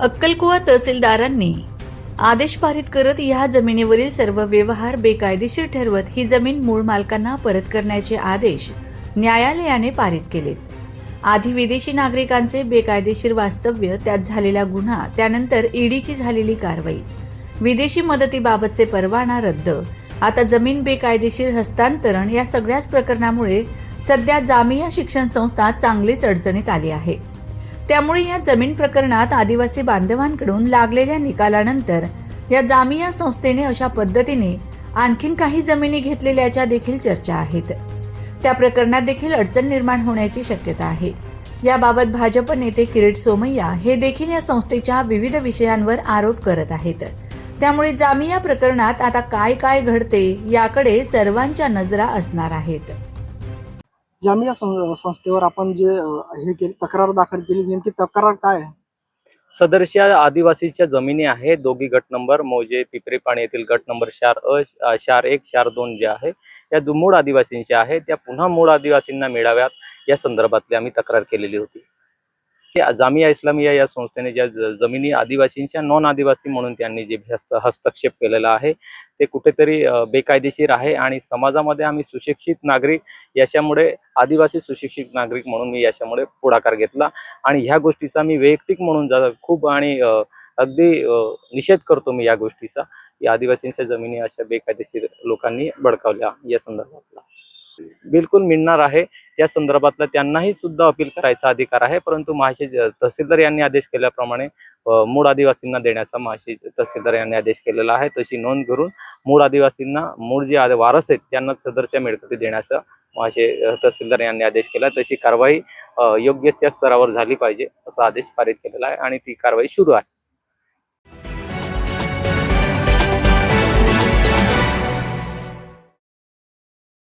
अक्कलकुवा तहसीलदारांनी आदेश पारित करत या जमिनीवरील सर्व व्यवहार बेकायदेशीर ठरवत ही जमीन मूळ मालकांना परत करण्याचे आदेश न्यायालयाने पारित केलेत. आधी विदेशी नागरिकांचे बेकायदेशीर वास्तव्य त्यात झालेला गुन्हा त्यानंतर ईडीची झालेली कारवाई. विदेशी मदतीबाबतचे परवाना रद्द. आता जमीन बेकायदेशीर हस्तांतरण या सगळ्याच प्रकरणामुळे सध्या जामिया शिक्षण संस्था चांगलीच अडचणीत आली आहे. त्यामुळे या जमीन प्रकरणात आदिवासी बांधवांकडून लागलेल्या निकालानंतर या जामिया संस्थेने अशा पद्धतीने आणखीन काही जमिनी घेतलेल्याच्या देखील चर्चा आहेत. त्या प्रकरणात देखील अडचण निर्माण होण्याची शक्यता आहे. याबाबत भाजप नेते किरीट सोमय्या हे देखील या संस्थेच्या विविध विषयांवर आरोप करत आहेत. त्यामुळे जामिया प्रकरणात आता काय काय घडते याकडे सर्वांच्या नजरा असणार आहेत. जामिया संस्थेवर आपण जे हे केली तक्रार दाखल केली नेमकी तक्रार काय आहे? सदरच्या आदिवासीच्या जमिनी आहे दोघी गट नंबर मौजे पिपरी पाणी येथील गट नंबर चार अ चार एक चार दोन जे आहे त्या दु- मूळ आदिवासींच्या आहेत त्या पुन्हा मूळ आदिवासींना मिळाव्यात या संदर्भातली आम्ही तक्रार केलेली होती. त्या जामिया इस्लामिया या संस्थेने ज्या ज- जमिनी आदिवासींच्या नॉन आदिवासी म्हणून त्यांनी जे हस्त हस्तक्षेप केलेला आहे ते कुठेतरी बेकायदेशीर आहे आणि समाजामध्ये आम्ही सुशिक्षित नागरिक याच्यामुळे आदिवासी सुशिक्षित नागरिक म्हणून मी याच्यामुळे पुढाकार घेतला. आणि ह्या गोष्टीचा मी वैयक्तिक म्हणून खूप आणि अगदी निषेध करतो मी या गोष्टीचा. की आदिवासींच्या जमिनी अशा बेकायदेशीर लोकांनी बडकावल्या या संदर्भातला. बिलकुल मिळणार आहे. या संदर्भातला त्यांनाही सुद्धा अपील करायचा अधिकार आहे. परंतु महाशे तहसीलदार यांनी आदेश केल्याप्रमाणे मूळ आदिवासींना देण्याचा महाशे तहसीलदार यांनी आदेश केलेला आहे. तशी नोंद करून मूळ आदिवासींना मूळ जे आद- वारस आहेत त्यांना सदरच्या मिळकती देण्याचं माझे तहसीलदार यांनी आदेश केला. तशी कारवाई योग्य त्या स्तरावर झाली पाहिजे असा आदेश पारित केलेला आहे आणि ती कारवाई सुरू आहे.